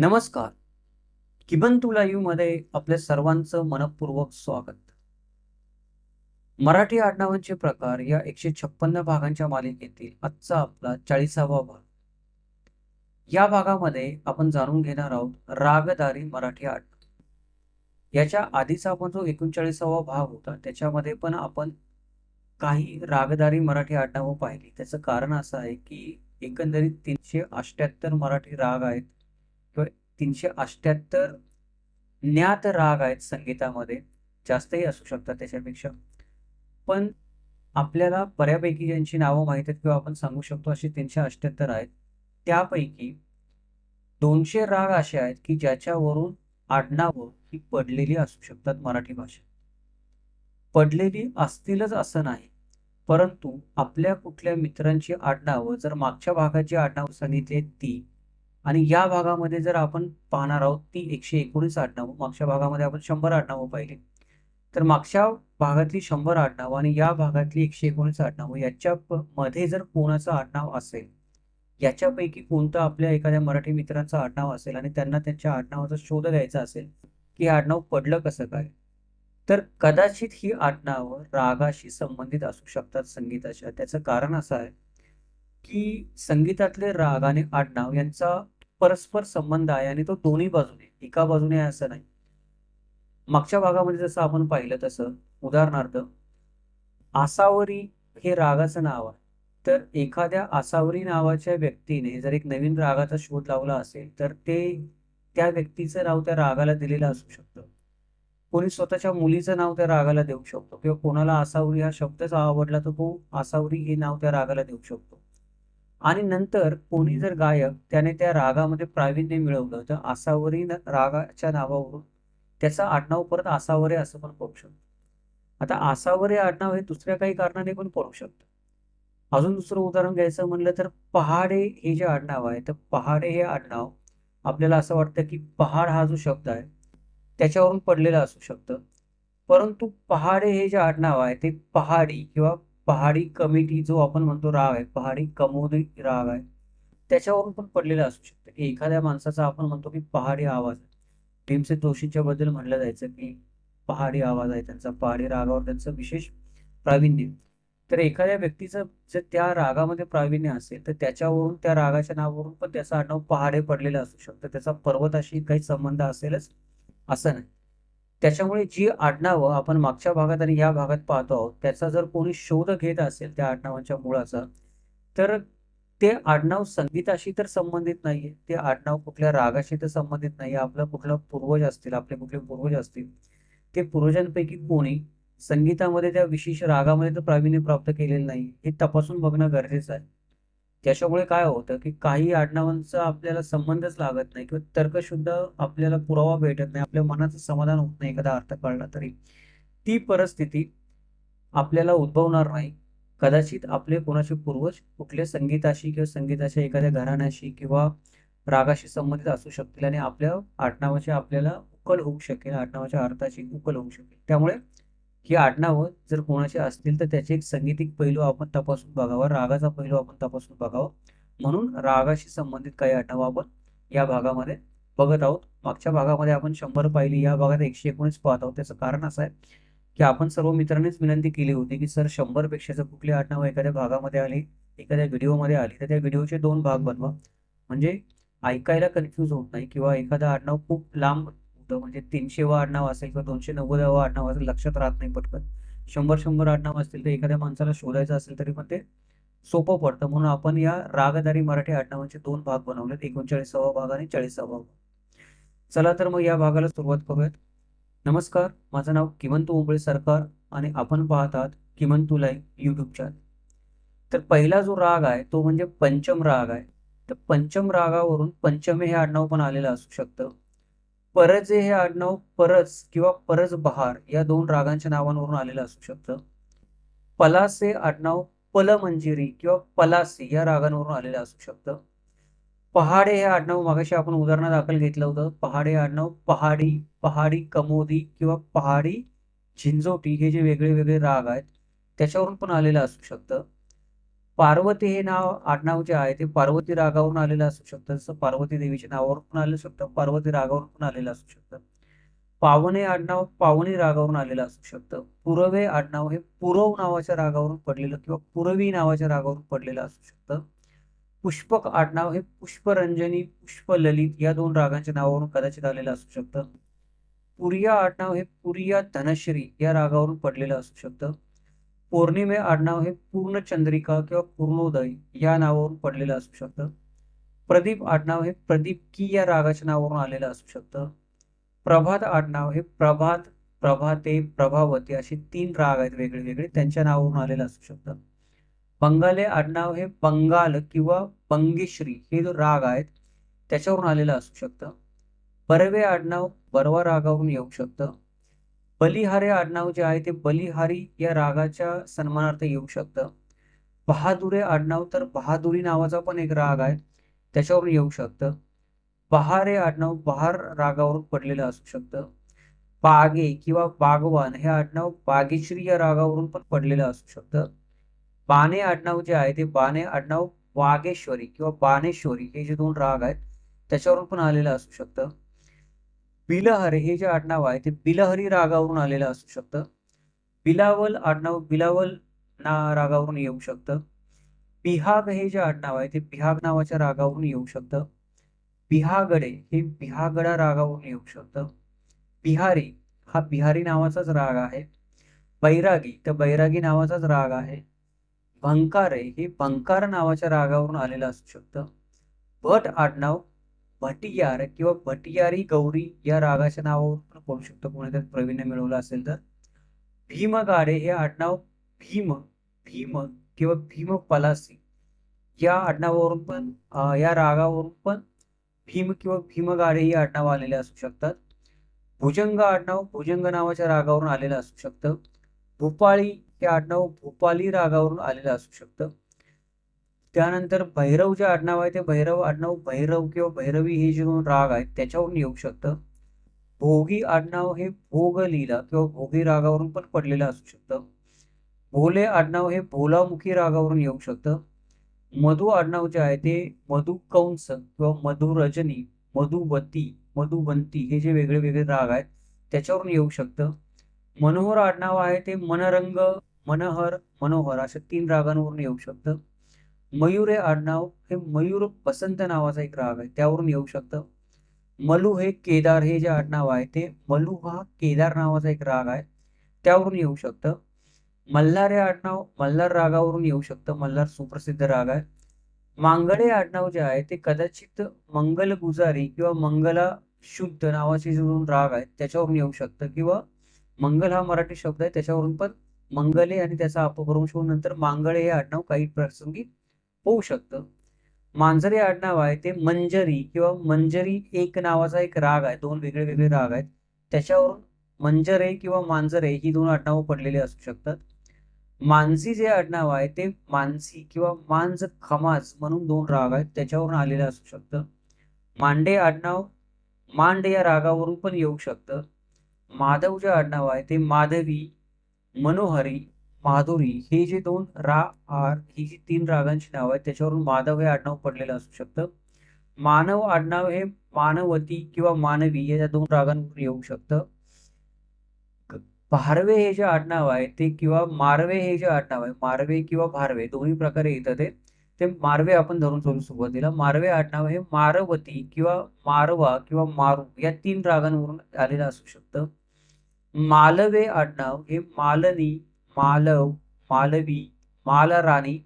नमस्कार. किबंतु मध्ये आपल्या सर्वांचं मनपूर्वक स्वागत. मराठी आडनावांचे प्रकार या एकशे छप्पन्न भागांच्या मालिकेतील आजचा आपला चाळीसावा भाग. या भागामध्ये आपण जाणून घेणार आहोत रागदारी मराठी आडनाव. याच्या आधीचा आपण जो एकोणचाळीसावा भाग होता त्याच्यामध्ये पण आपण काही रागदारी मराठी आडनावं पाहिली. त्याचं कारण असं आहे की एकंदरीत तीनशे अष्ट्याहत्तर मराठी राग आहेत. तीनशे अष्ट्याहत्तर ज्ञात राग आहेत संगीतामध्ये. जास्तही असू शकतात त्याच्यापेक्षा. पण आपल्याला बऱ्यापैकी ज्यांची नावं माहीत आहेत किंवा आपण सांगू शकतो अशी तीनशे अष्ट्याहत्तर आहेत. त्यापैकी दोनशे राग असे आहेत की ज्याच्यावरून आडनावं ही पडलेली असू शकतात मराठी भाषेत. पडलेली असतीलच असं नाही परंतु आपल्या कुठल्या मित्रांची आडनावं जर मागच्या भागाची आडनावं सांगितली ती आणि या भागामध्ये जर आपण पाहणार आहोत ती एकशे एकोणीस आडनावं मागच्या भागामध्ये आपण शंभर आडनावं पाहिले. तर मागच्या भागातली शंभर आडनावं आणि या भागातली एकशे एकोणीस आडनावं याच्या मध्ये जर कोणाचं आडनाव असेल याच्यापैकी कोणतं आपल्या एखाद्या मराठी मित्रांचं आडनाव असेल आणि त्यांना त्यांच्या आडनावाचा शोध घ्यायचा असेल की आडनाव पडलं कसं काय? तर कदाचित ही आडनावं रागाशी संबंधित असू शकतात संगीताच्या. त्याचं कारण असं आहे की संगीतातले राग आणि आडनाव यांचा परस्पर संबंध आहे आणि तो दोन्ही बाजूने एका बाजूने आहे असं नाही. मागच्या भागामध्ये जसं आपण पाहिलं तसं उदाहरणार्थ आसावरी हे रागाचं नाव आहे. तर एखाद्या आसावरी नावाच्या व्यक्तीने जर एक नवीन रागाचा शोध लावला असेल तर ते त्या व्यक्तीचं नाव त्या रागाला दिलेलं असू शकतं. कोणी स्वतःच्या मुलीचं नाव त्या रागाला देऊ शकतो किंवा कोणाला आसावरी हा शब्दच आवडला तर तो आसावरी हे नाव त्या रागाला देऊ शकतो. आणि नंतर कोणी जर गायक त्याने त्या रागामध्ये प्रावीण्य मिळवलं तर आसावरी रागाच्या नावावरून त्याचं आडनाव परत आसावरे असं पण पडू शकतं. आता आसावरे आडनाव हे दुसऱ्या काही कारणाने पण पडू शकतं. अजून दुसरं उदाहरण घ्यायचं म्हणलं तर पहाडे हे जे आडनाव आहे तर पहाडे हे आडनाव आपल्याला असं वाटतं की पहाड हा जो शब्द आहे त्याच्यावरून पडलेला असू शकतं. परंतु पहाडे हे जे आडनाव आहे ते पहाडी किंवा पहाडी कमिटी जो आपण म्हणतो राग आहे पहाडी कमोदी राग आहे त्याच्यावरून पण पडलेला असू शकतं. की एखाद्या माणसाचा आपण म्हणतो की पहाडी आवाज आहे. भीमसेन जोशींच्या बद्दल म्हटलं जायचं की पहाडी आवाज आहे त्यांचा पहाडी रागावर त्यांचं विशेष प्रावीण्य. तर एखाद्या व्यक्तीचं जर त्या रागामध्ये प्रावीण्य असेल तर त्याच्यावरून त्या रागाच्या नावावरून पण त्याचं आडनाव पहाडे पडलेलं असू शकतं. त्याचा पर्वताशी काही संबंध असेलच असं नाही. त्याच्यामुळे जी आडनावं आपण मागच्या भागात आणि या भागात पाहतो आहोत त्याचा जर कोणी शोध घेत असेल त्या आडनावांच्या मुळाचा तर ते आडनाव संगीताशी तर संबंधित नाहीये. ते आडनाव कुठल्या रागाशी तर संबंधित नाही आपलं कुठलं पूर्वज असतील आपले कुठले पूर्वज असतील ते पूर्वजांपैकी कोणी संगीतामध्ये त्या विशेष रागामध्ये तर प्रावीण्य प्राप्त केलेलं नाही हे तपासून बघणं गरजेचं आहे. त्याच्यामुळे काय होतं की काही आडनावांचा आपल्याला संबंधच लागत नाही किंवा तर्कशुद्ध आपल्याला पुरावा भेटत नाही आपल्या मनाचं समाधान होत नाही एखादा अर्थ कळला तरी. ती परिस्थिती आपल्याला उद्भवणार नाही. कदाचित आपले कोणाचे पूर्वज कुठल्या संगीताशी किंवा संगीताच्या एखाद्या घराण्याशी किंवा रागाशी संबंधित असू शकतील आणि आपल्या आडनावाची आपल्याला उकल होऊ शकेल आडनावाच्या अर्थाची उकल होऊ शकेल. त्यामुळे ही आडनावं जर कोणाची असतील तर त्याचे एक संगीतिक पैलू आपण तपासून बघावा रागाचा पैलू आपण तपासून बघावा. म्हणून रागाशी संबंधित काही आडनावं आपण या भागामध्ये बघत आहोत. मागच्या भागामध्ये आपण शंभर पाहिली या भागात एकशे एकोणीस पाहत आहोत. त्याचं कारण असं आहे की आपण सर्व मित्रांनीच विनंती केली होती की सर शंभरपेक्षा जर कुठली आडनावं एखाद्या भागामध्ये आली एखाद्या व्हिडिओमध्ये आली तर त्या व्हिडिओचे दोन भाग बनवा. म्हणजे ऐकायला कन्फ्यूज होत नाही किंवा एखादं आडनाव खूप लांब होतं म्हणजे तीनशेवा आडनाव असेल किंवा दोनशे नव्वदावा आडनाव असेल लक्षात राहत नाही पटकन. शंभर शंभर आडनाव असतील तर एखाद्या माणसाला शोधायचं असेल तरी पण ते सोपं पडतं. म्हणून आपण या रागदारी मराठी आडनावांचे दोन भाग बनवलेत. एकोणचाळीसावा भाग आणि चाळीसावा भाग. चला तर मग या भागाला सुरुवात करूयात. नमस्कार माझं नाव किमंतू उंबळे सरकार आणि आपण पाहत आहात किमंतू लाईव्ह यूट्यूब चॅनल तर पहिला जो राग आहे तो म्हणजे पंचम राग आहे. तर पंचम रागावरून पंचमे हे आडनाव पण आलेलं असू शकतं. परजे हे आडनाव परस किंवा परज बहार या दोन रागांच्या नावांवरून आलेलं असू शकतं. पलासे आडनाव पलमंजिरी किंवा पलासी या रागांवरून आलेलं असू शकतं. पहाडे हे आडनाव मागाशी आपण उदाहरण दाखल घेतलं होतं. पहाडे आडनाव पहाडी पहाडी कमोदी किंवा पहाडी झिंजोटी हे जे वेगळे वेगळे राग आहेत त्याच्यावरून पण आलेलं असू शकतं. पार्वती हे नाव आडनाव जे आहे ते पार्वती रागावरून आलेलं असू शकतं. जसं पार्वती देवीच्या नावावरून पण आलेलं शकतं. पार्वती रागावरून पण आलेलं असू शकतं. पावणे आडनाव पावनी रागावरून आलेलं असू शकतं. पुरवे आडनाव हे पुरव नावाच्या रागावरून पडलेलं किंवा पुरवी नावाच्या रागावरून पडलेलं असू शकतं. पुष्पक आडनाव हे पुष्परंजनी पुष्पललित या दोन रागांच्या नावावरून कदाचित आलेलं असू शकतं. पुरिया आडनाव हे पुरिया धनश्री या रागावरून पडलेलं असू शकतं. पौर्णिमे आडनाव हे पूर्णचंद्रिका किंवा पूर्णोदय या नावावरून पडलेलं असू शकतं. प्रदीप आडनाव हे प्रदीप की या रागाच्या नावावरून आलेलं असू शकतं. प्रभात आडनाव हे प्रभात प्रभाते प्रभावती असे तीन राग आहेत वेगळे वेगळे त्यांच्या नावावरून आलेलं असू शकतं. बंगाले आडनाव हे बंगाल किंवा बंगेश्री हे जो राग आहेत त्याच्यावरून आलेलं असू शकतं. बरवे आडनाव बरवा रागावरून येऊ शकतं. बलिहारे आडनाव जे आहे ते बलिहारी या रागाच्या सन्मानार्थ येऊ शकतं. बहादुरे आडनाव तर बहादुरी नावाचा पण एक राग आहे त्याच्यावरून येऊ शकतं. बहारे आडनाव बहार रागावरून पडलेलं असू शकतं. बागे किंवा बागवान हे आडनाव बागेश्री या रागावरून पण पडलेलं असू शकतं. बाणे आडनाव जे आहे ते बाणे आडनाव वागेश्वरी किंवा बाणेश्वरी हे जे दोन राग आहेत त्याच्यावरून पण आलेलं असू शकतं. बिलहरे हे जे आडनाव आहे ते बिलहरी रागावरून आलेलं असू शकतं. बिलावल आडनाव बिलावल ना रागावरून येऊ शकतं. बिहाग हे जे आडनाव आहे ते बिहाग नावाच्या रागावरून येऊ शकतं. बिहागडे हे बिहागडा रागावरून येऊ शकतं. बिहारी हा बिहारी नावाचाच राग आहे. बैरागी तर बैरागी नावाचाच राग आहे. भंकारे हे भंकार नावाच्या रागावरून आलेलं असू शकतं. भट आडनाव भटियार किंवा भटियारी गौरी या रागाच्या नावावरून पण पडू शकतो कोणी त्यात प्रवीण मिळवलं असेल तर? भीमगाडे हे आडनाव भीम भीम किंवा भीम पलासी या आडनावावरून पण या रागावरून पण भीम किंवा भीमगाडे ही आडनाव आलेले असू शकतात. भुजंग आडनाव भुजंग नावाच्या रागावरून आलेलं असू शकतं. भूपाळी हे आडनाव भूपाली रागावरून आलेलं असू शकतं. त्यानंतर भैरव जे आडनाव आहे ते भैरव आडनाव भैरव किंवा भैरवी हे जे दोन राग आहेत त्याच्यावरून येऊ शकतं. भोगी आडनाव हे भोग लिहिला किंवा भोगी रागावरून पण पडलेलं असू शकतं. भोले आडनाव हे भोलामुखी रागावरून येऊ शकतं. मधु आडनाव जे आहे ते मधु कंस किंवा मधुरजनी मधुवती मधुबंती हे जे वेगळे वेगळे राग आहेत त्याच्यावरून येऊ शकतं. मनोहर आडनाव आहे ते मनरंग मनहर मनोहर अशा तीन रागांवरून येऊ शकतं. मयूर हे आडनाव हे मयूर पसंत नावाचा एक राग आहे. त्यावरून येऊ शकतं. मलू हे केदार हे जे आडनाव आहे ते मलू हा केदार नावाचा एक राग आहे. त्यावरून येऊ शकतं. मल्हार हे आडनाव मल्हार रागावरून येऊ शकतं. मल्हार सुप्रसिद्ध राग आहे. मांगडे आडनाव जे आहे ते कदाचित मंगल गुजारी किंवा मंगला शुद्ध नावाचे जो दोन राग आहेत त्याच्यावरून येऊ शकतं. किंवा मंगल हा मराठी शब्द आहे त्याच्यावरून पण मंगले आणि त्याचा अपभ्रंश होऊन नंतर मांगळे हे आडनाव काही प्रसंगी होऊ शकतं. मांजरे आडनाव आहे ते मंजरी किंवा मंजरी एक नावाचा एक राग आहे दोन वेगळे वेगळे राग आहेत. त्याच्यावरून मंजरे किंवा मांजरे ही दोन आडनावं पडलेली असू शकतात. मानसी जे आडनाव आहे ते मानसी किंवा मांज खमाज म्हणून दोन राग आहेत त्याच्यावरून आलेलं असू शकतं. मांडे आडनाव मांड या रागावरून पण येऊ शकतं. माधव जे आडनाव आहे ते माधवी मनोहरी माधुरी हे जे दोन रा आर ही जी तीन रागांची नाव आहेत त्याच्यावरून माधव हे आडनाव पडलेलं असू शकतं. मानव आडनाव हे मानवती किंवा मानवी या दोन रागांवरून येऊ शकतं. भारवे हे जे आडनाव आहे ते किंवा मारवे हे जे आडनाव आहे मारवे किंवा भारवे दोन्ही प्रकारे येतं ते. ते मारवे आपण धरून सोडू सुरुवातीला. मारवे आडनाव हे मारवती किंवा मारवा किंवा मारू या तीन रागांवरून आलेलं असू शकतं. मालवे आडनाव हे मालनी मालव मालवी मालराणी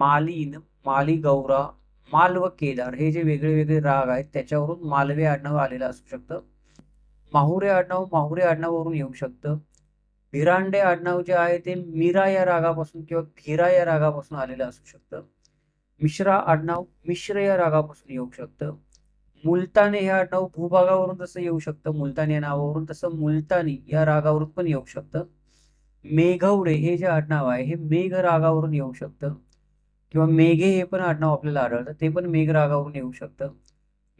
मालीन मालीगौरा मालव केदार हे जे वेगळे वेगळे राग आहेत त्याच्यावरून मालवे आडनाव आलेलं असू शकतं माहुरे आडनाव माहुरे आडनावावरून येऊ शकतं भिरांडे आडनाव जे आहे ते मीरा या रागापासून किंवा भीरा या रागापासून आलेलं असू शकतं मिश्रा आडनाव मिश्र या रागापासून येऊ शकतं मुलताने हे आडनाव भूभागावरून जसं येऊ शकतं मुलतानी या नावावरून तसं मुलतानी या रागावरून पण येऊ शकतं मेघवडे हे जे आडनाव आहे हे मेघ रागावरून येऊ शकतं. किंवा मेघे हे पण आडनाव आपल्याला आढळतं. ते पण मेघ रागावरून येऊ शकतं.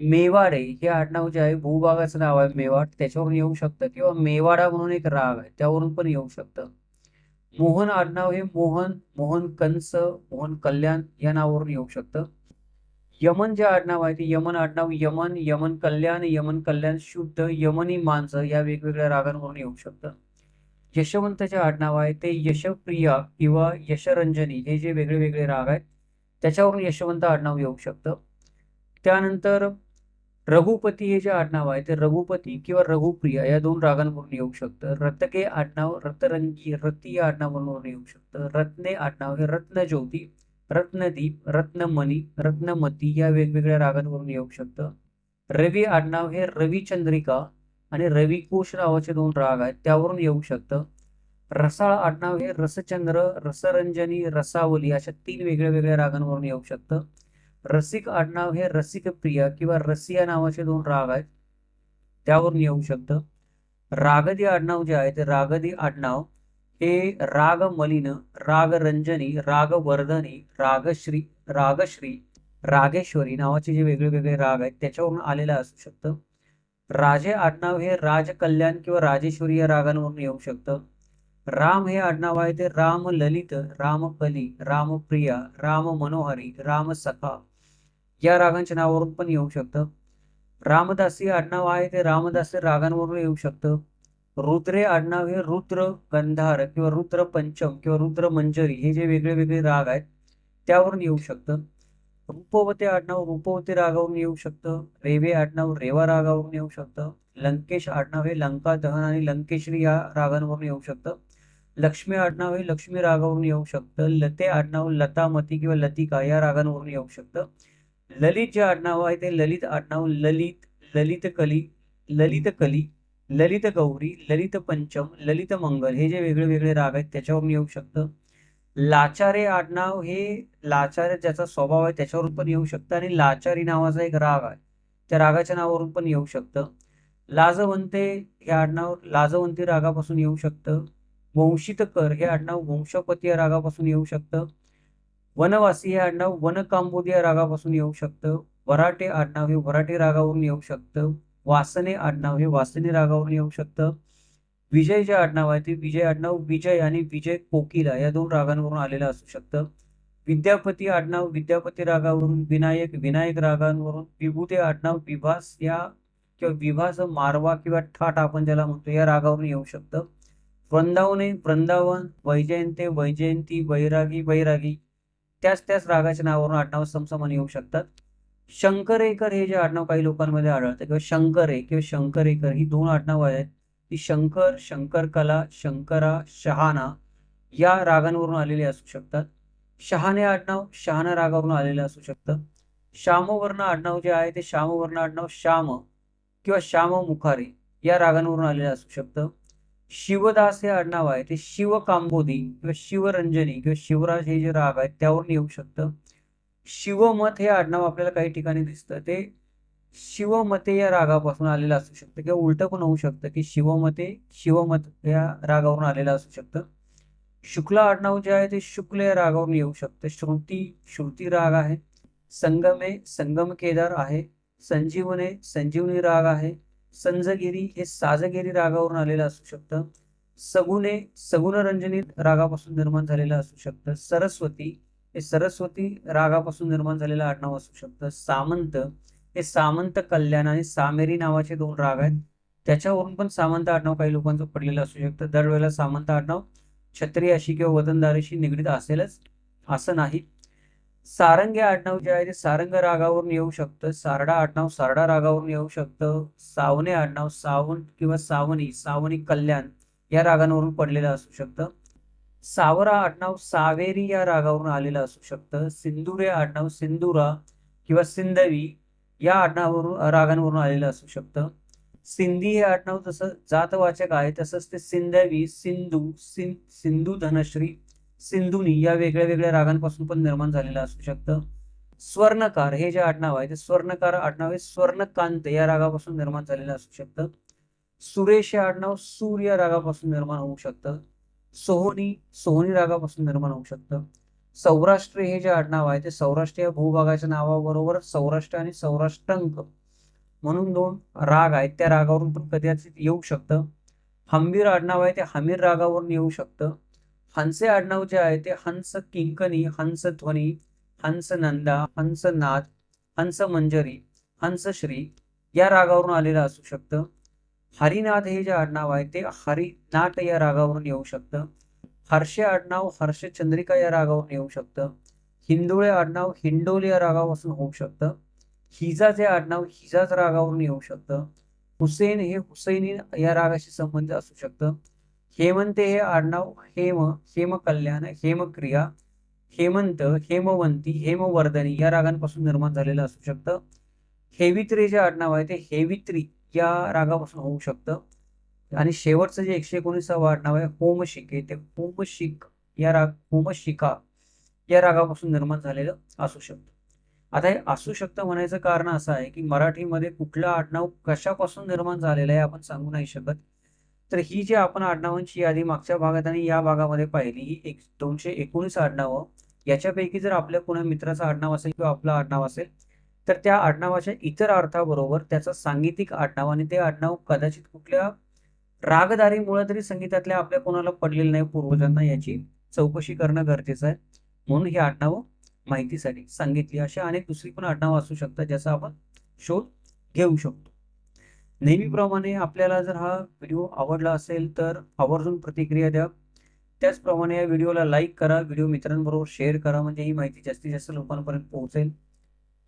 मेवाडे हे आडनाव जे आहे भूभागाचं नाव आहे मेवाड. त्याच्यावरून येऊ शकतं. किंवा मेवाडा म्हणून एक राग आहे त्यावरून पण येऊ शकतं. मोहन आडनाव हे मोहन मोहन कंस मोहन कल्याण या नावावरून येऊ शकतं. यमन जे आडनाव आहे ते यमन आडनाव यमन यमन कल्याण यमन कल्याण शुद्ध यमनी माणसं या वेगवेगळ्या रागांवरून येऊ शकतं. यशवंतचे आडनाव आहे ते यशप्रिया किंवा यशरंजनी हे जे वेगळे वेगळे राग आहेत त्याच्यावरून यशवंत आडनाव येऊ शकतं. त्यानंतर रघुपती हे जे आडनाव आहे ते रघुपती किंवा रघुप्रिया या दोन रागांवरून येऊ शकतं. रतके आडनाव रतरंगी रती या आडनावांवरून येऊ शकतं. रत्ने आडनाव हे रत्नज्योती रत्नदीप रत्नमणी रत्नमती या वेगवेगळ्या रागांवरून येऊ शकतं. रवी आडनाव हे रविचंद्रिका आणि रविकोश नावाचे दोन राग आहेत त्यावरून येऊ शकतं. रसाळ आडनाव हे रसचंद्र रसरंजनी रसावली अशा तीन वेगळ्या वेगळ्या रागांवरून येऊ शकतं. रसिक आडनाव हे रसिक प्रिया किंवा रसिया नावाचे दोन राग आहेत त्यावरून येऊ शकतं. रागदी आडनाव जे आहे ते रागदी आडनाव हे राग मलिन राग रंजनी राग वर्धनी रागश्री रागश्री रागेश्वरी नावाचे जे वेगळे वेगळे राग आहेत त्याच्यावरून आलेलं असू शकतं. राजे आडनाव हे राजकल्याण किंवा राजेश्वरी या रागांवरून येऊ शकतं. राम हे आडनाव आहे ते राम ललित रामकली रामप्रिया राम मनोहरी राम सखा या रागांच्या नावावरून पण येऊ शकतं. रामदासी आडनाव आहे ते रामदासी रागांवरून येऊ शकतं. रुद्रे आडनाव हे रुद्र गंधार किंवा रुद्र पंचम किंवा रुद्र मंजरी हे जे वेगळे वेगळे राग आहेत त्यावरून येऊ शकतं. रूपवते आडनाव रूपवती रागावरून येऊ शकतं. रेवे आडनाव रेवा रागावरून येऊ शकतं. लंकेश आडनाव हे लंका दहन आणि लंकेश्री या रागांवरून येऊ शकतं. लक्ष्मी आडनाव हे लक्ष्मी रागावरून येऊ शकतं. लते आडनाव लतामती किंवा लतिका या रागांवरून येऊ शकतं. ललित जे आडनाव आहे ते ललित आडनाव ललित ललित कली ललित कली ललित गौरी ललित पंचम ललित मंगल हे जे वेगळे वेगळे राग आहेत त्याच्यावरून येऊ शकतं. लाचारे आडनाव हे लाचारे ज्याचा स्वभाव आहे त्याच्यावरून पण येऊ शकतं आणि लाचारी नावाचा एक राग आहे. त्या रागाच्या नावावरून पण येऊ शकतं. लाजवंते हे आडनाव लाजवंती रागापासून येऊ शकतं. वंशितकर हे आडनाव वंशपती या रागापासून येऊ शकतं. वनवासी हे आडनाव वनकांबोदी या रागापासून येऊ शकतं. वराटे आडनाव हे वराटे रागावरून येऊ शकतं. वासने आडनाव हे वासने रागावरून येऊ शकतं. विजय जे आडनाव आहे ते. विजय आडनाव विजय आणि विजय कोकिला या दोन रागांवरून आलेलं असू शकतं. विद्यापती आडनाव विद्यापती रागावरून विनायक विनायक रागांवरून विभूते आडनाव विभास या किंवा विभास मारवा किंवा ठाट आपण ज्याला म्हणतो या रागावरून येऊ शकतं. वृंदावने वृंदावन वैजयंते वैजयंती वैरागी वैरागी त्याच त्याच रागाच्या नावावरून आडनाव समसमान येऊ शकतात. शंकरेकर हे जे आडनाव काही लोकांमध्ये आढळतं किंवा शंकरे किंवा शंकरेकर ही दोन आडनाव आहेत. ती शंकर शंकरकला शंकरा शहाणा या रागांवरून आलेले असू शकतात. शहाने आडनाव शहाणा रागावरून आलेलं असू शकतं. श्यामवर्ण आडनाव जे आहे ते श्यामवर्ण आडनाव श्याम किंवा श्याम मुखारी या रागांवरून आलेलं असू शकतं. शिवदास हे आडनाव आहे ते शिव कांबोदी किंवा शिवरंजनी किंवा शिवराज हे जे राग आहेत त्यावरून येऊ शकतं. शिवमत हे आडनाव आपल्याला काही ठिकाणी दिसतं. ते शिवमते या रागापासून आलेलं असू शकतं किंवा उलटं पण होऊ शकतं की शिवमते शिवमत या रागावरून आलेलं असू शकतं. शुक्ल आडनाव जे आहे ते शुक्ल या रागावरून येऊ शकतं. श्रुती श्रुती राग आहे. संगमे संगम केदार आहे. संजीवने संजीवनी राग आहे. संजगिरी हे साजगिरी रागावरून आलेलं असू शकतं. सगुणे सगुणरंजनी रागापासून निर्माण झालेलं असू शकतं. सरस्वती हे सरस्वती रागापासून निर्माण झालेलं आडनाव असू शकतं. सामंत हे सामंत कल्याण आणि सामेरी नावाचे दोन राग आहेत. त्याच्यावरून पण सामंत आडनाव काही लोकांचं पडलेलं असू शकतं. दरवेळेला सामंत आडनाव क्षत्रिय अशी किंवा वतनदारीशी निगडीत असेलच असं नाही. सारंगी आडनाव जे आहे ते सारंग रागावरून येऊ शकतं. सारडा आडनाव सारडा रागावरून येऊ शकतं. सावने आडनाव सावंत किंवा सावनी सावनी कल्याण या रागांवरून पडलेलं असू शकतं. सावरा आडनाव सावेरी या रागावरून आलेलं असू शकतं. सिंदुरे आडनाव सिंदुरा किंवा सिंधवी या आडनावरून रागांवरून आलेलं असू शकतं. सिंधी हे आडनाव जसं जातवाचक आहे तसंच ते सिंधवी सिंधू सिं सिंधू धनश्री सिंधुनी या वेगळ्या वेगळ्या रागांपासून पण निर्माण झालेलं असू शकतं. स्वर्णकार हे जे आडनाव आहे ते स्वर्णकार आडनाव हे स्वर्णकांत या रागापासून निर्माण झालेलं असू शकतं. सुरेश हे आडनाव सूर्य रागापासून निर्माण होऊ शकतं. सोहोनी सोहोनी रागापासून निर्माण होऊ शकतं. सौराष्ट्र हे जे आडनाव आहे ते सौराष्ट्र या भूभागाच्या नावाबरोबर सौराष्ट्र आणि सौराष्ट्रंक म्हणून दोन राग आहेत. त्या रागावरून पण कदाचित येऊ शकतं. हंबीर आडनाव आहे ते हमीर रागावरून येऊ शकतं. हंसे आडनाव जे आहे ते हंस किंकणी हंस ध्वनी हंस नंदा हंस नाद हंस मंजरी हंस श्री या रागावरून आलेलं असू शकतं. हरिनाथ हे जे आडनाव आहे ते हरिनाट या रागावरून येऊ शकतं. हर्षे आडनाव हर्षचंद्रिका या रागावरून येऊ शकतं. हिंदोळे आडनाव हिंडोली या रागापासून होऊ शकतं. हिजाज हे आडनाव हिजाच रागावरून येऊ शकतं. हुसेन हे हुसैनी या रागाशी संबंधित असू शकतं. हेमंत हे आडनाव हेम हेमकल्याण हेमक्रिया हेमंत हेमवंती हेमवर्धनी या रागांपासून निर्माण झालेलं असू शकतं. हेवित्री जे आडनाव आहे ते हेवित्री या रागापासून होऊ शकतं. आणि शेवटचं जे एकशे एकोणीसावं आडनाव आहे होमशिके ते होमशिक या राग होमशिका या रागापासून निर्माण झालेलं असू शकतं. आता हे असू शकतं म्हणायचं कारण असं आहे की मराठीमध्ये कुठलं आडनाव कशापासून निर्माण झालेलं आहे आपण सांगू नाही शकत. तर ही जी आपण आडनावांची यादी मागच्या भागात आणि या भागामध्ये पाहिली ही एक दोनशे एकोणीस आडनावं. याच्यापैकी जर आपल्या कुणा मित्राचं आडनाव असेल किंवा आपलं आडनाव असेल तर त्या आडनावाच्या इतर अर्थाबरोबर त्याचा सांगीतिक आडनाव आणि ते आडनाव कदाचित कुठल्या रागदारीमुळे तरी संगीतातल्या आपल्या कोणाला पडलेलं नाही पूर्वजांना याची चौकशी करणं गरजेचं आहे. म्हणून ही आडनावं माहितीसाठी सांगितली. अशा अनेक दुसरी पण आडनावं असू शकतात ज्याचा आपण शोध घेऊ शकतो. नेहमीप्रमाणे आपल्याला जर हा व्हिडिओ आवडला असेल तर आवर्जून प्रतिक्रिया द्या. त्याचप्रमाणे या व्हिडिओला लाईक करा. व्हिडिओ मित्रांबरोबर शेअर करा. म्हणजे ही माहिती जास्तीत जास्त लोकांपर्यंत पोहोचेल.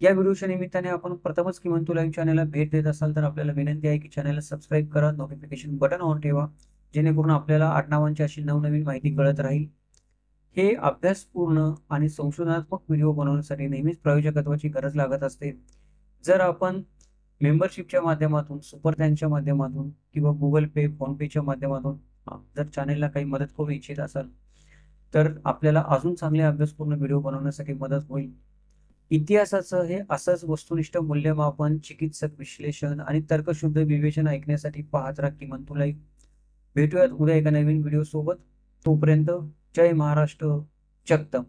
या व्हिडिओच्या निमित्ताने आपण प्रथमच किमान तू लाईव्ह चॅनलला भेट देत असाल तर आपल्याला विनंती आहे की चॅनलला सबस्क्राईब करा नोटिफिकेशन बटन ऑन ठेवा जेणेकरून आपल्याला आडनावांची अशी नवनवीन माहिती कळत राहील. हे अभ्यासपूर्ण आणि संशोधनात्मक व्हिडिओ बनवण्यासाठी नेहमीच प्रायोजकत्वाची गरज लागत असते. जर आपण मेंबरशिपच्या माध्यमातून सुपर थँकच्या माध्यमातून किंवा गुगल पे फोनपेच्या माध्यमातून जर चॅनेलला काही मदत करू इच्छित असाल तर आपल्याला अजून चांगले अभ्यासपूर्ण व्हिडिओ बनवण्यासाठी मदत होईल. इतिहासाचं हे असंच वस्तुनिष्ठ मूल्यमापन चिकित्सक विश्लेषण आणि तर्कशुद्ध विवेचन ऐकण्यासाठी पाहत राहा किमान तुला भेटूयात उद्या एका नवीन व्हिडिओ सोबत तोपर्यंत जय महाराष्ट्र जगदंब.